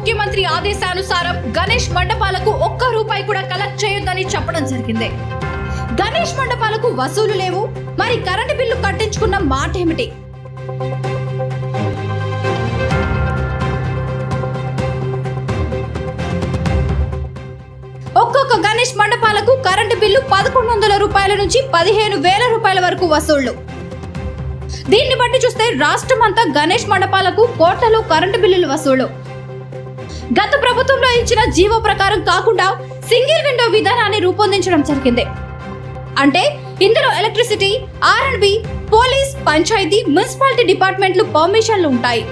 ముఖ్యమంత్రి ఆదేశానుసారం గణేష్ మండపాలకు ఒక్క రూపాయి కూడా కలెక్ట్ చేయొద్దని చెప్పడం జరిగింది. గణేష్ మండపాలకు వసూలు లేవు. మరి కరెంటు బిల్లు కట్టించుకున్న మాట ఏమిటి? ఒక్కొక్క గణేష్ మండపాలకు కరెంటు బిల్లు పదకొండు వందల రూపాయల నుంచి పదిహేను వేల రూపాయల వరకు వసూళ్ళు. దీన్ని బట్టి చూస్తే రాష్ట్రం అంతా గణేష్ మండపాలకు కోట్లలో కరెంటు బిల్లులు వసూలు గత ప్రభుత్వంలో ఇచ్చిన జీవో ప్రకారం కాకుండా సింగిల్ విండో విధానాన్ని రూపొందించడం జరిగింది. అంటే ఇందులో electricity R and B police panchayat municipality డిపార్ట్మెంట్లు పర్మిషన్లు ఉంటాయి.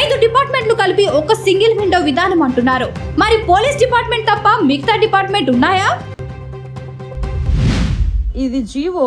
ఐదు డిపార్ట్మెంట్లు కలిపి ఒక సింగిల్ విండో విధానం అంటున్నారు. మరి పోలీస్ డిపార్ట్మెంట్ తప్ప మిగతా డిపార్ట్మెంట్ ఉన్నాయా? ఇది జీవో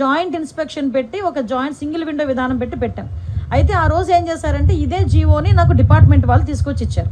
జాయింట్ ఇన్స్పెక్షన్ పెట్టి ఒక జాయింట్ సింగిల్ విండో విధానం పెట్టి పెట్టాం. అయితే ఆ రోజు ఏం చేశారంటే ఇదే జీవోని నాకు డిపార్ట్మెంట్ వాళ్ళు తీసుకొచ్చి ఇచ్చారు.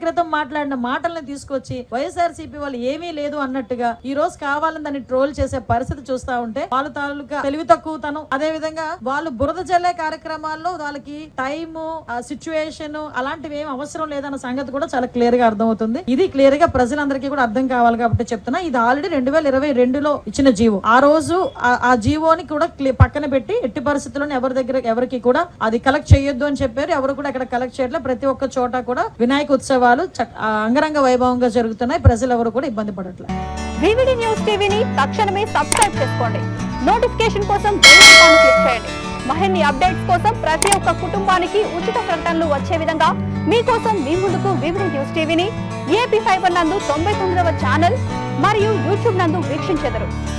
క్రితం మాట్లాడిన మాటలను తీసుకొచ్చి వైఎస్ఆర్ వాళ్ళు ఏమీ లేదు అన్నట్టుగా ఈ రోజు కావాలని దాన్ని ట్రోల్ చేసే పరిస్థితి చూస్తా ఉంటే వాళ్ళ తాలూకా తెలివి తక్కువతనం. అదే విధంగా వాళ్ళు బురద జల్లే కార్యక్రమాల్లో వాళ్ళకి టైమ్ సిచ్యువేషన్ అలాంటివి ఏం అవసరం లేదన్న సంగతి కూడా చాలా క్లియర్గా అర్థమవుతుంది. ఇది క్లియర్గా ప్రజలందరికీ కూడా అర్థం కావాలి కాబట్టి చెప్తున్నా. ఇది ఆల్రెడీ రెండు వేల ఇరవై రెండులో ఇచ్చిన జీవో. ఆ రోజు ఆ- జీవోని కూడా పక్కన పెట్టి ఎట్టి పరిస్థితుల్లో ఎవరి దగ్గర ఎవరికి కూడా అది కలెక్ట్ చేయొద్దు అని చెప్పారు. ఎవరు కూడా ఇక్కడ కలెక్ట్ చేయట్లేదు ప్రతి ఒక్క చోట కూడా వినాయక ఉత్సవాలు చక్- అంగరంగ వైభవంగా జరుగుతున్నాయి. ప్రజలు ఎవరు కూడా ఇబ్బంది పడట్లేదు. వివిడి న్యూస్ టీవీని తక్షణమే సబ్స్క్రైబ్ చేసుకోండి. నోటిఫికేషన్ కోసం క్లిక్ చేయండి. మరిన్ని అప్డేట్స్ కోసం ప్రతి ఒక్క కుటుంబానికి ఉచిత ప్రకటనలు వచ్చే విధంగా మీకోసం మీ ముందుకు వివిడి న్యూస్ టీవీని ఏపీ ఫైబర్ నందు తొంభై తొమ్మిదవ ఛానల్ మరియు యూట్యూబ్ నందు వీక్షించెదరు.